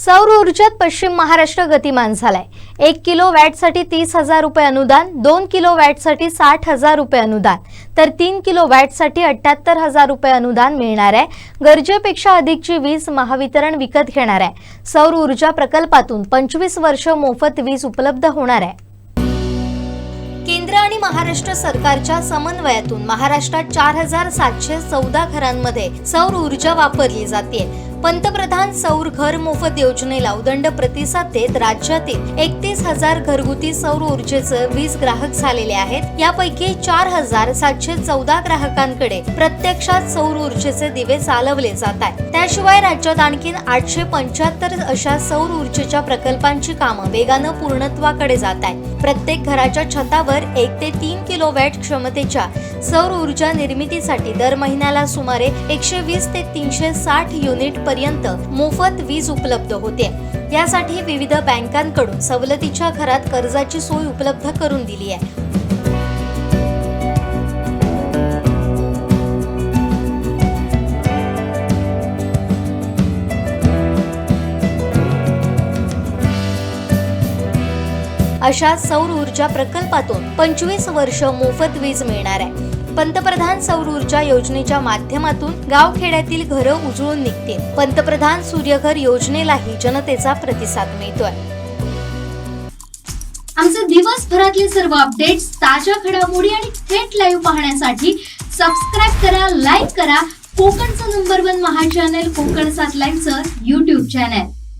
सौर ऊर्जेत पश्चिम महाराष्ट्र गतिमान झालाय. एक किलो वॅटसाठी तीस हजार रुपये अनुदान दोन किलो वॅटसाठी साठ हजार रुपये अनुदान. तर तीन किलो वॅटसाठी अठ्याहत्तर हजार रुपये अनुदान मिळणार आहे. गरजेपेक्षा अधिकची वीज महावितरण विकत घेणार आहे. सौर ऊर्जा प्रकल्पातून पंचवीस वर्ष मोफत वीज उपलब्ध होणार आहे. केंद्र आणि महाराष्ट्र सरकारच्या समन्वयातून महाराष्ट्रात चार हजार सातशे चौदा घरांमध्ये सौर ऊर्जा वापरली जाते पंतप्रधान सौर घर मोफत योजनेला उदंड प्रतिसाद देत राज्यातील एकतीस हजार घरगुती सौर ऊर्जेचे वीज ग्राहक झालेले आहेत. यापैकी चार हजार सातशे चौदा ग्राहकांकडे प्रत्यक्षात सौर ऊर्जेचे दिवे चालवले जात आहेत. त्याशिवाय राज्यात आणखी आठशे पंच्याहत्तर अशा सौर ऊर्जेच्या प्रकल्पांची कामं वेगानं पूर्णत्वाकडे जात आहेत. प्रत्येक घराच्या छतावर एक ते तीन किलो वॅट क्षमतेच्या सौर ऊर्जा निर्मितीसाठी दर महिन्याला सुमारे एकशे वीस ते तीनशे साठ युनिट पर्यंत मोफत वीज उपलब्ध होते. यासाठी विविध बँकांकडून सवलतीच्या घरात कर्जाची सोय उपलब्ध करून दिली आहे. अशा सौर ऊर्जा प्रकल्पातून पंचवीस वर्ष मोफत वीज मिळणार आहे. पंतप्रधान सौर ऊर्जा योजनेच्या माध्यमातून गावखेड्यातील घरं उजळून निघतील. पंतप्रधान सूर्यघर योजनेलाही जनतेचा प्रतिसाद मिळतोय. आमचे दिवसभरातले सर्व अपडेट्स ताज्या घडामोडी आणि थेट लाईव्ह पाहण्यासाठी सबस्क्राईब करा लाईक करा. कोकणचं नंबर वन महा चॅनल कोकण सात लाईनचं युट्यूब चॅनल